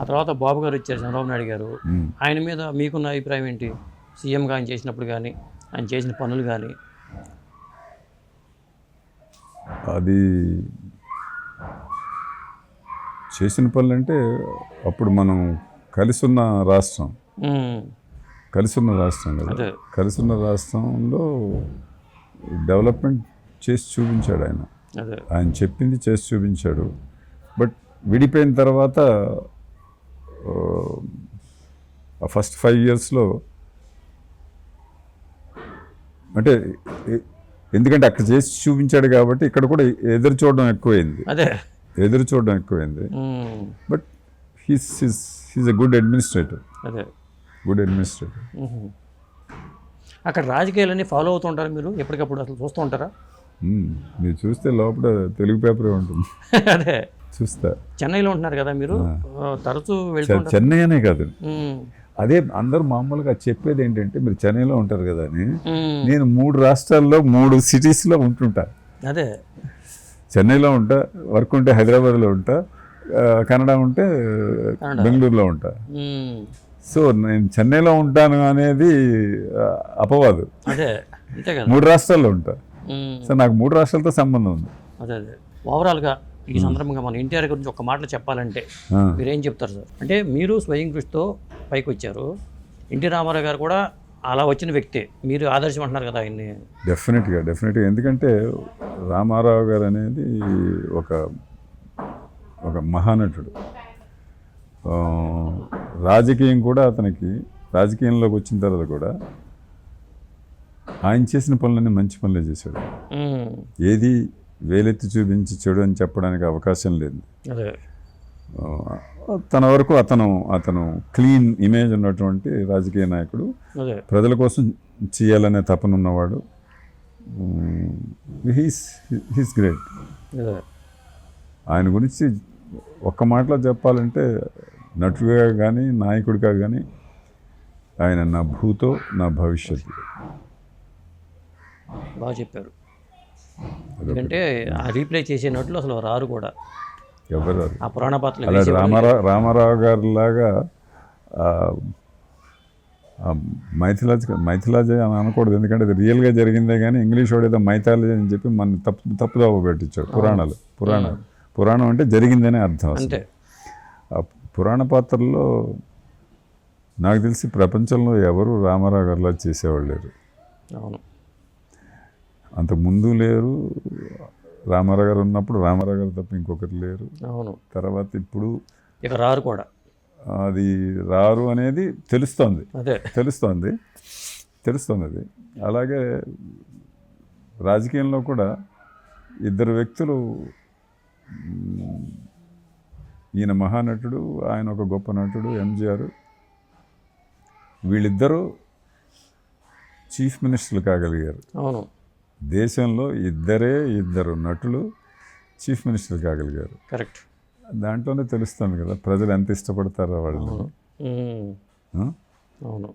ఆ తర్వాత బాబు గారు వచ్చారు చంద్రబాబు నాయుడు గారు. ఆయన మీద మీకున్న అభిప్రాయం ఏంటి? సీఎంగా ఆయన చేసినప్పుడు కానీ ఆయన చేసిన పనులు కానీ అది చేసిన పనులు అంటే అప్పుడు మనం కలిసి ఉన్న రాష్ట్రం. ఉమ్, కలిసి ఉన్న రాష్ట్రం కదా. ఉన్న రాష్ట్రంలో డెవలప్మెంట్ చేసి చూపించాడు ఆయన. అదే. ఆయన చెప్పింది చేసి చూపించాడు. బట్ విడిపోయిన తర్వాత ఫస్ట్ ఫైవ్ ఇయర్స్లో అంటే ఎందుకంటే అక్కడ చేసి చూపించాడు కాబట్టి ఇక్కడ కూడా ఎదురు చూడడం ఎక్కువైంది. అదే. ఎదురు చూడడం ఎక్కువైంది. But he's he's he's a good administrator. అదే. Good administrator. అక్కడ రాజకీయాలన్నీ ఫాలో అవుతుంటారా మీరు? ఎప్పటికప్పుడు అసలు చూస్తూ ఉంటారా? మీరు చూస్తే లోపల తెలుగు పేపరే ఉంటుంది. అదే. చూస్తా. చెన్నైలో ఉంటున్నారు కదా మీరు? తరచూ చెన్నై అనే కాదు. అదే అందరూ మామూలుగా చెప్పేది ఏంటంటే మీరు చెన్నైలో ఉంటారు కదా అని. నేను మూడు రాష్ట్రాల్లో మూడు సిటీస్లో ఉంటుంటా. అదే. చెన్నైలో ఉంటా వర్క్ ఉంటే హైదరాబాద్లో ఉంటా కన్నడ ఉంటే బెంగళూరులో ఉంటా. సో నేను చెన్నైలో ఉంటాను అనేది అపవాదు. మూడు రాష్ట్రాల్లో ఉంటా. సో నాకు మూడు రాష్ట్రాలతో సంబంధం ఉంది. ఓవరాల్గా ఈ సందర్భంగా మన ఎన్టీఆర్ గురించి ఒక మాటలో చెప్పాలంటే మీరేం చెప్తారు సార్? అంటే మీరు స్వయం కృషితో పైకి వచ్చారు. ఎన్టీ రామారావు గారు కూడా అలా వచ్చిన వ్యక్తే. మీరు ఆదర్శం అంటున్నారు కదా ఆయన్ని. డెఫినెట్గా డెఫినెట్గా ఎందుకంటే రామారావు గారు అనేది ఒక ఒక మహానటుడు. రాజకీయం కూడా అతనికి రాజకీయంలోకి వచ్చిన తర్వాత కూడా ఆయన చేసిన పనులన్నీ మంచి పనులే చేశాడు. ఏది వేలెత్తి చూపించి చెడు అని చెప్పడానికి అవకాశం లేదు. తన వరకు అతను అతను క్లీన్ ఇమేజ్ ఉన్నటువంటి రాజకీయ నాయకుడు. ప్రజల కోసం చేయాలనే తపన ఉన్నవాడు. హీస్ హీస్ గ్రేట్ ఆయన గురించి ఒక్క మాటలో చెప్పాలంటే నటుడిగా కానీ నాయకుడిగా కానీ ఆయన నా భూతో నా భవిష్యత్తు బాగా చెప్పారు. ఎందుకంటే ఆ రీప్లే చేసేనట్లు అసలు రారు కూడా. ఎవరు. ఆ పురాణ పాత్రలు వేసే రామారావు రామారావు గారి లాగా మైథిలాజ్ మైథిలాజ్ అని అనకూడదు. ఎందుకంటే అది రియల్గా జరిగిందే కానీ ఇంగ్లీష్ వాడు ఏదో మైథాలజీ అని చెప్పి మన తప్పు తప్పుదావ పెట్టించాడు. పురాణాలు పురాణాలు. పురాణం అంటే జరిగిందనే అర్థం ఆ పురాణ పాత్రల్లో నాకు తెలిసి ప్రపంచంలో ఎవరు రామారావు గారిలా చేసేవాళ్ళు లేరు. అవును. అంత ముందు లేరు రామారావు గారు ఉన్నప్పుడు రామారావు గారు తప్ప ఇంకొకరు లేరు. అవును. తర్వాత ఇప్పుడు ఇక రారు కూడా. అది రారు అనేది తెలుస్తోంది. అదే. తెలుస్తోంది. తెలుస్తోంది. అది అలాగే రాజకీయంలో కూడా ఇద్దరు వ్యక్తులు ఈయన మహానటుడు ఆయన ఒక గొప్ప నటుడు ఎంజిఆర్. వీళ్ళిద్దరూ చీఫ్ మినిస్టర్లు కాగలిగారు. అవును. దేశంలో ఇద్దరే ఇద్దరు నటులు చీఫ్ మినిస్టర్ కాగలిగారు. కరెక్ట్. దాంట్లోనే తెలుస్తుంది కదా ప్రజలు ఎంత ఇష్టపడతారో ఆ? అవును.